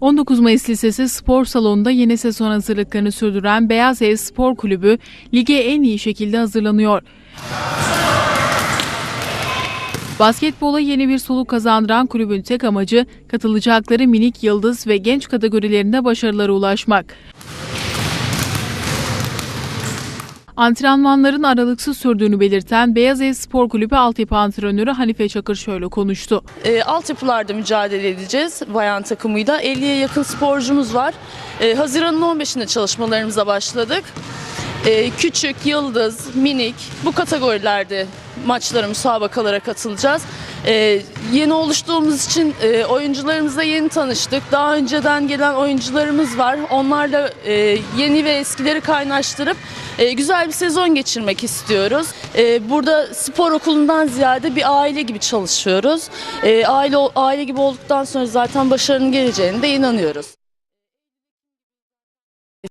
19 Mayıs Lisesi spor salonunda yeni sezon hazırlıklarını sürdüren Beyaz Ev Spor Kulübü lige en iyi şekilde hazırlanıyor. Basketbola yeni bir soluk kazandıran kulübün tek amacı katılacakları minik yıldız ve genç kategorilerinde başarılara ulaşmak. Antrenmanların aralıksız sürdüğünü belirten Beyaz Ev Spor Kulübü altyapı antrenörü Hanife Çakır şöyle konuştu. E, altyapılarda mücadele edeceğiz bayan takımıyla. 50'ye yakın sporcumuz var. E, Haziran'ın 15'inde çalışmalarımıza başladık. E, küçük, yıldız, minik bu kategorilerde maçlara, müsabakalara katılacağız. E, yeni oluştuğumuz için e, oyuncularımızla yeni tanıştık. Daha önceden gelen oyuncularımız var. Onlarla e, yeni ve eskileri kaynaştırıp e, güzel bir sezon geçirmek istiyoruz. E, burada spor okulundan ziyade bir aile gibi çalışıyoruz. E, aile aile gibi olduktan sonra zaten başarının geleceğine de inanıyoruz.